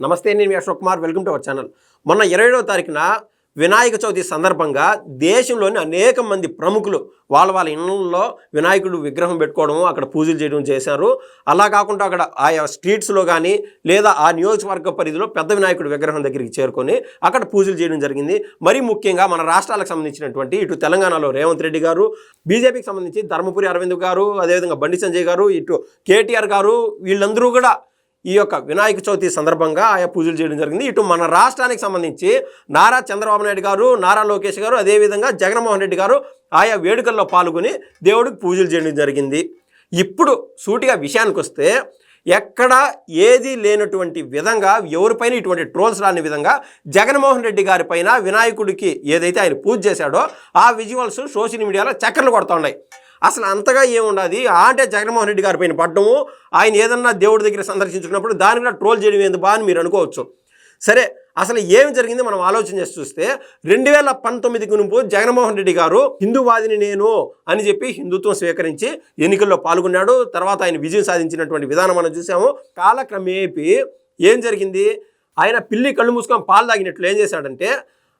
నమస్తే నేను మీ Ashok Kumar. Welcome to our channel. మొన్న ఇరవైడవ తారీఖున వినాయక చవితి సందర్భంగా దేశంలోని అనేక మంది ప్రముఖులు వాళ్ళ వాళ్ళ ఇళ్ళల్లో వినాయకుడు విగ్రహం పెట్టుకోవడము అక్కడ పూజలు చేయడం చేశారు. అలా కాకుండా అక్కడ ఆయా స్ట్రీట్స్లో కానీ లేదా ఆ నియోజకవర్గ పరిధిలో పెద్ద వినాయకుడు విగ్రహం దగ్గరికి చేరుకొని అక్కడ పూజలు చేయడం జరిగింది. మరీ ముఖ్యంగా మన రాష్ట్రాలకు సంబంధించినటువంటి ఇటు తెలంగాణలో రేవంత్ రెడ్డి గారు బీజేపీకి సంబంధించి ధర్మపురి అరవింద్ గారు అదేవిధంగా బండి సంజయ్ గారు ఇటు కేటీఆర్ గారు వీళ్ళందరూ కూడా ఈ యొక్క వినాయక చవితి సందర్భంగా ఆయా పూజలు చేయడం జరిగింది. ఇటు మన రాష్ట్రానికి సంబంధించి నారా చంద్రబాబు నాయుడు గారు నారా లోకేష్ గారు అదేవిధంగా జగన్మోహన్ రెడ్డి గారు ఆయా వేడుకల్లో పాల్గొని దేవుడికి పూజలు చేయడం జరిగింది. ఇప్పుడు సూటిగా విషయానికి వస్తే ఎక్కడ ఏది లేనటువంటి విధంగా ఎవరిపైన ఇటువంటి ట్రోల్స్ రాని విధంగా జగన్మోహన్ రెడ్డి గారి పైన వినాయకుడికి ఏదైతే ఆయన పూజ చేశాడో ఆ విజువల్స్ సోషల్ మీడియాలో చక్కర్లు కొడుతున్నాయి అసలు అంతగా ఏముండదు. ఆ అంటే జగన్మోహన్ రెడ్డి గారి పైన పడ్డము. ఆయన ఏదన్నా దేవుడి దగ్గర సందర్శించుకున్నప్పుడు దాని కూడా ట్రోల్ చేయడం ఏంది బా అని మీరు అనుకోవచ్చు. సరే అసలు ఏమి జరిగింది మనం ఆలోచన చేసి చూస్తే రెండు వేల పంతొమ్మిదికి మునుపు జగన్మోహన్ రెడ్డి గారు హిందూవాదిని నేను అని చెప్పి హిందుత్వం స్వీకరించి ఎన్నికల్లో పాల్గొన్నాడు. తర్వాత ఆయన విజయం సాధించినటువంటి విధానం మనం చూసాము. కాలక్రమేపీ ఏం జరిగింది? ఆయన పిల్లి కళ్ళు మూసుకొని పాలు తాగినట్లు ఏం చేశాడంటే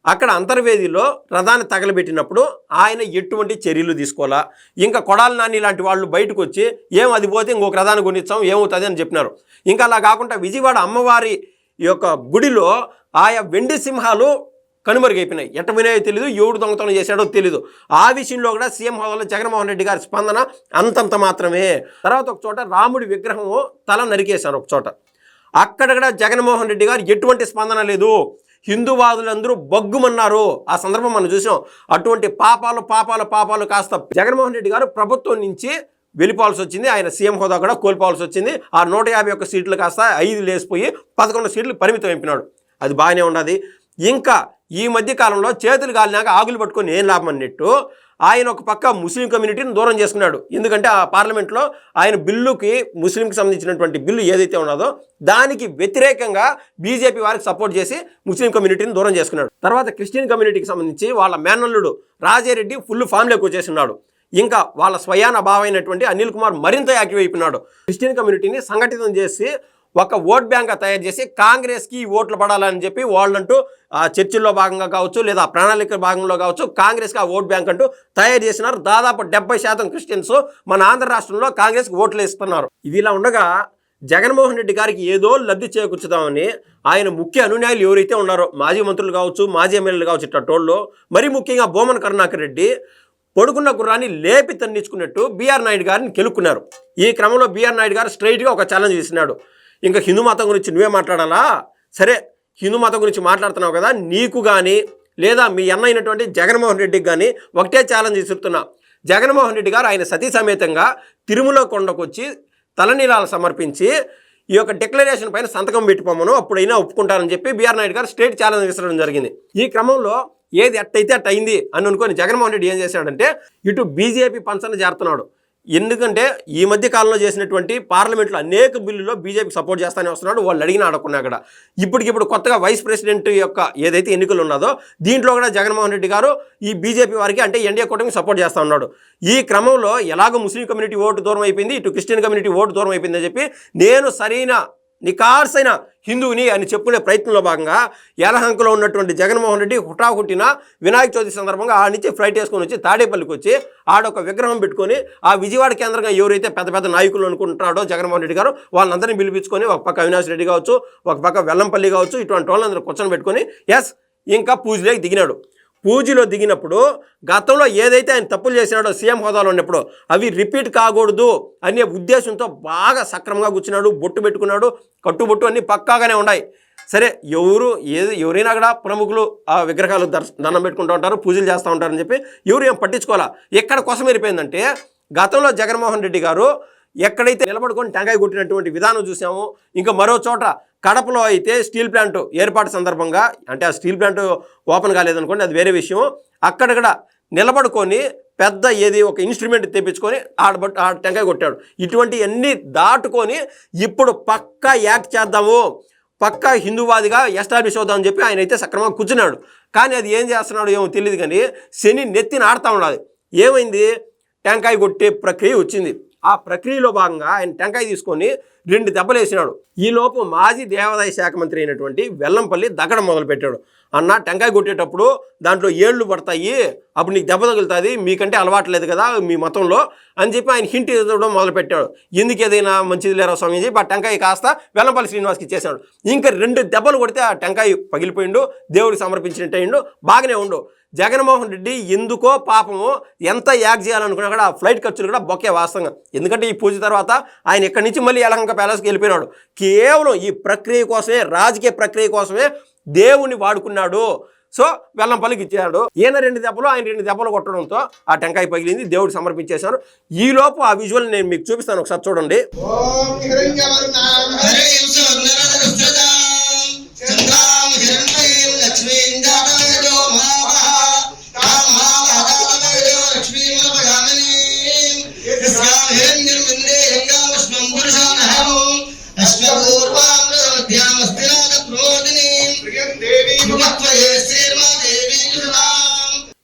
అక్కడ అంతర్వేదిలో రథాన్ని తగలబెట్టినప్పుడు ఆయన ఎటువంటి చర్యలు తీసుకోవాలా ఇంకా కొడాలి నాని లాంటి వాళ్ళు బయటకు వచ్చి ఏం అది పోతే ఇంకొక రథాన్ని కొనిచ్చాం ఏమవుతుంది అని చెప్పినారు. ఇంకా అలా కాకుండా విజయవాడ అమ్మవారి యొక్క గుడిలో ఆయా వెండి సింహాలు కనుమరుగైపోయినాయి. ఎట్ట వినాయో తెలియదు ఎవడు దొంగతనం చేశాడో తెలియదు ఆ విషయంలో కూడా సీఎం హోదాలో జగన్మోహన్ రెడ్డి గారి స్పందన అంతంత మాత్రమే. తర్వాత ఒక చోట రాముడి విగ్రహము తల నరికేశారు ఒక చోట. అక్కడ కూడా జగన్మోహన్ రెడ్డి గారు ఎటువంటి స్పందన లేదు. హిందూవాదులందరూ బగ్గుమన్నారు. ఆ సందర్భం మనం చూసాం. అటువంటి పాపాలు పాపాలు పాపాలు కాస్త జగన్మోహన్ రెడ్డి గారు ప్రభుత్వం నుంచి వెళ్ళిపోవాల్సి వచ్చింది. ఆయన సీఎం హోదా కూడా కోల్పోవాల్సి వచ్చింది. ఆ నూట యాభై ఒక్క సీట్లు కాస్త ఐదు లేసిపోయి పదకొండు సీట్లు పరిమితం అయిపోయినాడు అది బాగానే ఉన్నది. ఇంకా ఈ మధ్య కాలంలో చేతులు కాలినాక ఆకులు పట్టుకొని ఏం లాభం అన్నట్టు ఆయన ఒక పక్క ముస్లిం కమ్యూనిటీని దూరం చేసుకున్నాడు. ఎందుకంటే ఆ పార్లమెంట్లో ఆయన బిల్లుకి ముస్లింకి సంబంధించినటువంటి బిల్లు ఏదైతే ఉన్నదో దానికి వ్యతిరేకంగా బీజేపీ వారికి సపోర్ట్ చేసి ముస్లిం కమ్యూనిటీని దూరం చేసుకున్నాడు. తర్వాత క్రిస్టియన్ కమ్యూనిటీకి సంబంధించి వాళ్ళ మేనల్లుడు రాజారెడ్డి ఫుల్ ఫామ్లోకి వచ్చేసినాడు. ఇంకా వాళ్ళ స్వయాన భావైనటువంటి అనిల్ కుమార్ మరింత యాక్టివ్ అయిపోయినాడు. క్రిస్టియన్ కమ్యూనిటీని సంఘటితం చేసి ఒక ఓట్ బ్యాంక్ తయారు చేసి కాంగ్రెస్కి ఓట్లు పడాలని చెప్పి వాళ్ళంటూ ఆ చర్చిల్లో భాగంగా కావచ్చు లేదా ప్రణాళిక భాగంలో కావచ్చు కాంగ్రెస్కి ఆ ఓట్ బ్యాంక్ అంటూ తయారు చేసినారు. దాదాపు డెబ్బై శాతం క్రిస్టియన్స్ మన ఆంధ్ర రాష్ట్రంలో కాంగ్రెస్కి ఓట్లు ఇస్తున్నారు ఇది ఇలా ఉండగా జగన్మోహన్ రెడ్డి గారికి ఏదో లబ్ధి చేకూర్చుదామని ఆయన ముఖ్య అనునాయులు ఎవరైతే ఉన్నారో మాజీ మంత్రులు కావచ్చు మాజీ ఎమ్మెల్యేలు కావచ్చు ఇట్టోళ్ళు మరీ ముఖ్యంగా బోమన్ కరుణాకర్ రెడ్డి పడుకున్న గుర్రాన్ని లేపి తన్నించుకున్నట్టు బీఆర్ నాయుడు గారిని కెలుక్కున్నారు ఈ క్రమంలో బీఆర్ నాయుడు గారు స్ట్రైట్గా ఒక ఛాలెంజ్ చేసినాడు. ఇంకా హిందూ మతం గురించి నువ్వే మాట్లాడాలా? సరే హిందూ మతం గురించి మాట్లాడుతున్నావు కదా నీకు కానీ లేదా మీ అన్న అయినటువంటి జగన్మోహన్ రెడ్డికి కానీ ఒకటే ఛాలెంజ్ ఇస్తున్నా జగన్మోహన్ రెడ్డి గారు ఆయన సతీ సమేతంగా తిరుమల కొండకొచ్చి తలనీలాలు సమర్పించి ఈ యొక్క డిక్లరేషన్ పైన సంతకం పెట్టిపోమను అప్పుడైనా ఒప్పుకుంటారని చెప్పి బీఆర్ నాయుడు గారు స్టేట్ ఛాలెంజ్ ఇస్తడం జరిగింది. ఈ క్రమంలో ఏది ఎట్టయితే అట్టయింది అని అనుకొని జగన్మోహన్ రెడ్డి ఏం చేశాడంటే ఇటు బీజేపీ పంచన చేరుతున్నాడు ఎందుకంటే ఈ మధ్య కాలంలో చేసినటువంటి పార్లమెంట్లో అనేక బిల్లులో బీజేపీకి సపోర్ట్ చేస్తానే వస్తున్నాడు. వాళ్ళు అడిగిన అడగకుండా అక్కడ. ఇప్పటికిప్పుడు కొత్తగా వైస్ ప్రెసిడెంట్ యొక్క ఏదైతే ఎన్నికలు ఉన్నదో దీంట్లో కూడా జగన్మోహన్ రెడ్డి గారు ఈ బీజేపీ వారికి అంటే ఎన్డీఏ కూటమికి సపోర్ట్ చేస్తూ ఉన్నాడు. ఈ క్రమంలో ఎలాగో ముస్లిం కమ్యూనిటీ ఓటు దూరం అయిపోయింది ఇటు క్రిస్టియన్ కమ్యూనిటీ ఓటు దూరం అయిపోయిందని చెప్పి నేను సరైన నికార్సైన హిందువుని అని చెప్పుకునే ప్రయత్నంలో భాగంగా యలహంకలో ఉన్నటువంటి జగన్మోహన్ రెడ్డి హుటాహుట్టిన వినాయక చవితి సందర్భంగా ఆ నుంచి ఫ్లైట్ వేసుకొని వచ్చి తాడేపల్లికి వచ్చి ఆడొక విగ్రహం పెట్టుకొని ఆ విజయవాడ కేంద్రంగా ఎవరైతే పెద్ద పెద్ద నాయకులు అనుకుంటున్నాడో జగన్మోహన్ రెడ్డి గారు వాళ్ళందరినీ పిలిపించుకొని ఒక పక్క అవినాష్ రెడ్డి కావచ్చు ఒక పక్క వెల్లంపల్లి కావచ్చు ఇటువంటి వాళ్ళందరూ కూర్చొని పెట్టుకొని ఎస్ ఇంకా పూజలోకి దిగినాడు. పూజలో దిగినప్పుడు గతంలో ఏదైతే ఆయన తప్పులు చేసినాడో సీఎం హోదాలో ఉన్నప్పుడు అవి రిపీట్ కాకూడదు అనే ఉద్దేశంతో బాగా సక్రమంగా కూర్చున్నాడు బొట్టు పెట్టుకున్నాడు కట్టుబొట్టు అన్నీ పక్కాగానే ఉన్నాయి. సరే ఎవరు ఏది ఎవరైనా కూడా ప్రముఖులు ఆ విగ్రహాలు దర్శ దండం పెట్టుకుంటూ ఉంటారు పూజలు చేస్తూ ఉంటారని చెప్పి ఎవరు ఏం పట్టించుకోవాలా? ఎక్కడ కోసం అయిపోయిందంటే గతంలో జగన్మోహన్ రెడ్డి గారు ఎక్కడైతే నిలబడుకొని టెంకాయ కొట్టినటువంటి విధానం చూసాము ఇంకా మరో చోట కడపలో అయితే స్టీల్ ప్లాంట్ ఏర్పాటు సందర్భంగా అంటే ఆ స్టీల్ ప్లాంట్ ఓపెన్ కాలేదనుకోండి అది వేరే విషయం. అక్కడక్కడ నిలబడుకొని పెద్ద ఏది ఒక ఇన్స్ట్రుమెంట్ తెప్పించుకొని ఆడబట్ ఆ టెంకాయ కొట్టాడు. ఇటువంటివన్నీ దాటుకొని ఇప్పుడు పక్కా యాక్ట్ చేద్దాము. పక్కా హిందూవాదిగా ఎస్టాబ్లిష్ అవుదామని చెప్పి ఆయన అయితే సక్రమంగా కూర్చున్నాడు. కానీ అది ఏం చేస్తున్నాడు ఏమో తెలియదు కానీ శని నెత్తిని ఆడుతూ ఉండాలి ఏమైంది? టెంకాయ కొట్టే ప్రక్రియ వచ్చింది. ఆ ప్రక్రియలో భాగంగా ఆయన టెంకాయ తీసుకొని రెండు దెబ్బలు వేసినాడు. ఈలోపు మాజీ దేవాదాయ శాఖ మంత్రి అయినటువంటి వెల్లంపల్లి దగ్గడం మొదలుపెట్టాడు. అన్న టెంకాయ కొట్టేటప్పుడు దాంట్లో ఏళ్ళు పడతాయి అప్పుడు నీకు దెబ్బ తగులుతుంది మీకంటే అలవాట్లేదు కదా మీ మతంలో అని చెప్పి ఆయన హింట్ ఇవ్వడం మొదలుపెట్టాడు. ఎందుకు ఏదైనా మంచిది లేరా స్వామి అని చెప్పి ఆ టెంకాయ కాస్త వెల్లంపల్లి శ్రీనివాస్కి ఇచ్చేసాడు ఇంకా రెండు దెబ్బలు కొడితే ఆ టెంకాయ పగిలిపోయిండు దేవుడికి సమర్పించినట్టు అయిండు బాగానే ఉండు. జగన్మోహన్ రెడ్డి ఎందుకో పాపము ఎంత యాక్ చేయాలనుకున్నా కూడా ఆ ఫ్లైట్ ఖర్చులు కూడా బొక్కే వాస్తవంగా. ఎందుకంటే ఈ పూజ తర్వాత ఆయన ఇక్కడి నుంచి మళ్ళీ యలహంక ప్యాలెస్కి వెళ్ళిపోయినాడు. కేవలం ఈ ప్రక్రియ కోసమే రాజకీయ ప్రక్రియ కోసమే దేవుణ్ణి వాడుకున్నాడు. సో వెల్లంపల్లికి ఇచ్చాడు ఈయన రెండు దెబ్బలు ఆయన రెండు దెబ్బలు కొట్టడంతో ఆ టెంకాయ పగిలింది దేవుడికి సమర్పించేశాను ఈ లోపు ఆ విజువల్ నేను మీకు చూపిస్తాను ఒకసారి చూడండి.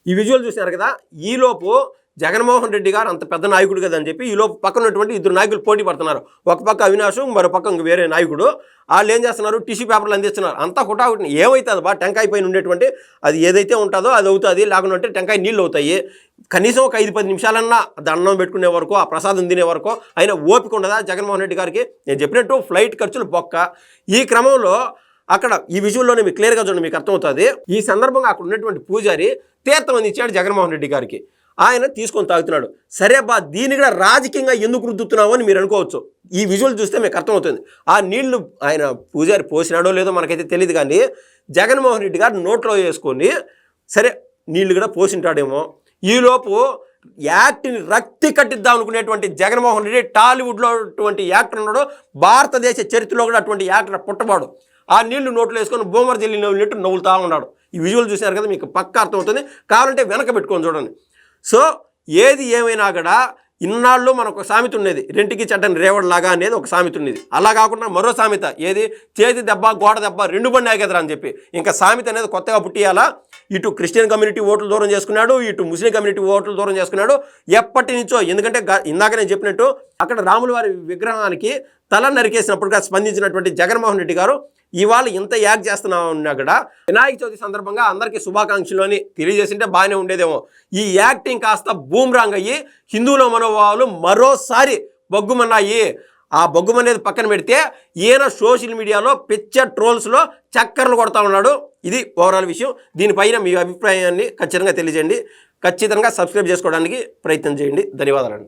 ఈ విజువల్ చూశారు కదా ఈలోపు జగన్మోహన్ రెడ్డి గారు అంత పెద్ద నాయకుడు కదా అని చెప్పి ఈలోపు పక్కన ఉన్నటువంటి ఇద్దరు నాయకులు పోటీ పడుతున్నారు. ఒక పక్క అవినాశం మరో పక్క ఇంక వేరే నాయకుడు. వాళ్ళు ఏం చేస్తున్నారు? టిష్యూ పేపర్లు అందిస్తున్నారు. అంతా హుటాహుటిని ఏమవుతుంది బా టెంకాయ పైన ఉండేటువంటి అది ఏదైతే ఉంటుందో అది అవుతుంది. లేకుండా ఉంటే టెంకాయ నీళ్ళు అవుతాయి. కనీసం ఒక ఐదు పది నిమిషాలన్నా దండం పెట్టుకునే వరకు ఆ ప్రసాదం తినే వరకు అయినా ఓపిక ఉండదా జగన్మోహన్ రెడ్డి గారికి? నేను చెప్పినట్టు ఫ్లైట్ ఖర్చులు బొక్క. ఈ క్రమంలో అక్కడ ఈ విజువల్లోనే మీకు క్లియర్గా చూడండి మీకు అర్థమవుతుంది. ఈ సందర్భంగా అక్కడ ఉన్నటువంటి పూజారి తీర్థం అందించాడు జగన్మోహన్ రెడ్డి గారికి. ఆయన తీసుకొని తాగుతున్నాడు. సరే బా దీన్ని కూడా రాజకీయంగా ఎందుకు రుద్దుతున్నావు అని మీరు అనుకోవచ్చు. ఈ విజువల్ చూస్తే మీకు అర్థమవుతుంది. ఆ నీళ్ళు ఆయన పూజారి పోసినాడో లేదో మనకైతే తెలియదు కానీ జగన్మోహన్ రెడ్డి గారు నోట్లో వేసుకొని సరే నీళ్ళు కూడా పోసింటాడేమో. ఈలోపు యాక్ట్ని రక్తి కట్టిద్దాం అనుకునేటువంటి జగన్మోహన్ రెడ్డి టాలీవుడ్లో అటువంటి యాక్టర్ ఉన్నాడు. భారతదేశ చరిత్రలో కూడా అటువంటి యాక్టర్ పుట్టబాడు ఆ నీళ్ళు నోట్లో వేసుకొని భూమర్ జల్లి నవ్వులినట్టు నవ్వులుతా ఉన్నాడు. ఈ విజువల్ చూశారు కదా మీకు పక్క అర్థమవుతుంది. కావాలంటే వెనక పెట్టుకొని చూడండి. సో ఏది ఏమైనా కూడా ఇన్నాళ్ళు మనకు ఒక సామెత ఉండేది. రెంటికి చెడ్డని రేవడలాగా అనేది ఒక సామెత ఉండేది. అలా కాకుండా మరో సామెత ఏది? చేతి దెబ్బ గోడ దెబ్బ రెండు బండి ఆగేదరా అని చెప్పి. ఇంకా సామెత అనేది కొత్తగా పుట్టియాలా? ఇటు క్రిస్టియన్ కమ్యూనిటీ ఓట్లు దూరం చేసుకున్నాడు ఇటు ముస్లిం కమ్యూనిటీ ఓట్లు దూరం చేసుకున్నాడు. ఎప్పటి నుంచో ఎందుకంటే గ- ఇందాక నేను చెప్పినట్టు అక్కడ రాముల వారి విగ్రహానికి తల నరికేసినప్పుడుగా స్పందించినటువంటి జగన్మోహన్ రెడ్డి గారు ఇవాళ ఇంత యాగ్ చేస్తున్నావు అన్నా కూడా వినాయక చవితి సందర్భంగా అందరికీ శుభాకాంక్షలు అని తెలియజేసింటే బాగానే ఉండేదేమో. ఈ యాక్టింగ్ కాస్త బూమ్రాంగ్ అయ్యి హిందువుల మనోభావాలు మరోసారి బొగ్గుమన్నాయి. ఆ బొగ్గుమనేది పక్కన పెడితే ఈయన సోషల్ మీడియాలో పిక్చర్ ట్రోల్స్లో చక్కర్లు కొడతా ఉన్నాడు. ఇది ఓవరాల్ విషయం. దీనిపైన మీ అభిప్రాయాన్ని ఖచ్చితంగా తెలియజేయండి. ఖచ్చితంగా సబ్స్క్రైబ్ చేసుకోవడానికి ప్రయత్నం చేయండి. ధన్యవాదాలండి.